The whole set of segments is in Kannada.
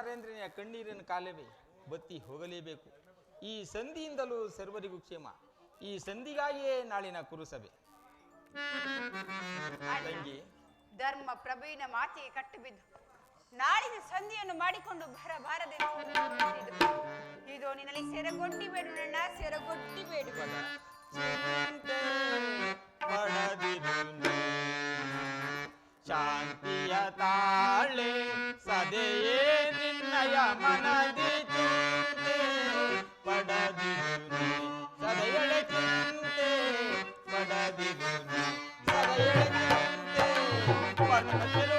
ನರೇಂದ್ರನೆಯ ಕಣ್ಣೀರಿನ ಕಾಲವೇ ಬತ್ತಿ ಹೋಗಲೇಬೇಕು. ಈ ಸಂಧಿಯಿಂದಲೂ ಸರ್ವರಿಗೂ ಕ್ಷೇಮ. ಈ ಸಂಧಿಗಾಗಿಯೇ ನಾಳಿನ ಕುರುಸಭೆ. ತಂಗಿ. ಧರ್ಮ ಪ್ರಭುವಿನ ಮಾತಿಗೆ ಕಟ್ಟು ಬಿದ್ದು ನಾಳಿನ ಸಂಧಿಯನ್ನು ಮಾಡಿಕೊಂಡು ಬರಬಾರದೆ ಇದು ನಿನ್ನಲ್ಲಿ ಸೆರಗೊಡ್ಡಿ ಬೇಡ ಸೆರಗೊಡ್ಡಿ ಬೇಡ. ಮನದಿ ಪಡದಿರುವೆ ಸದೆಯಳೆ ಚಿಂತೆ ಪಡದಿರುವೆ ಸದೆಯಳೆ ಚಿಂತೆ ಪಡದಿರುವೆ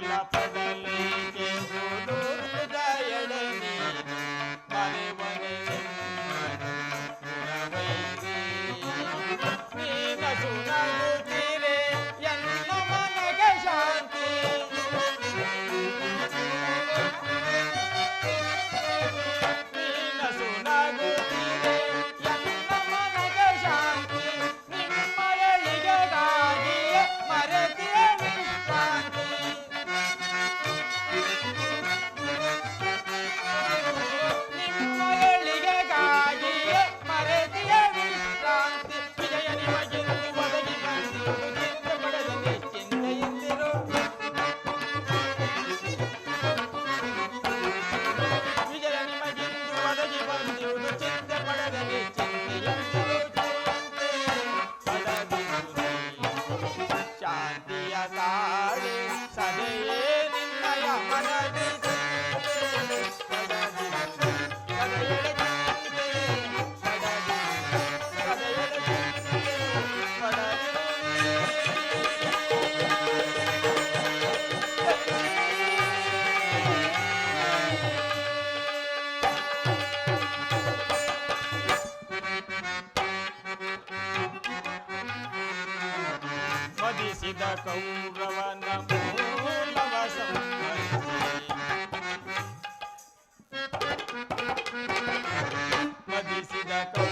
la वेद कौरवन मूलव संपत्ति मदिसिद कौ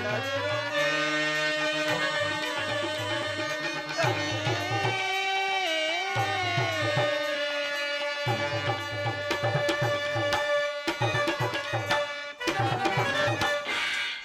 Thank you.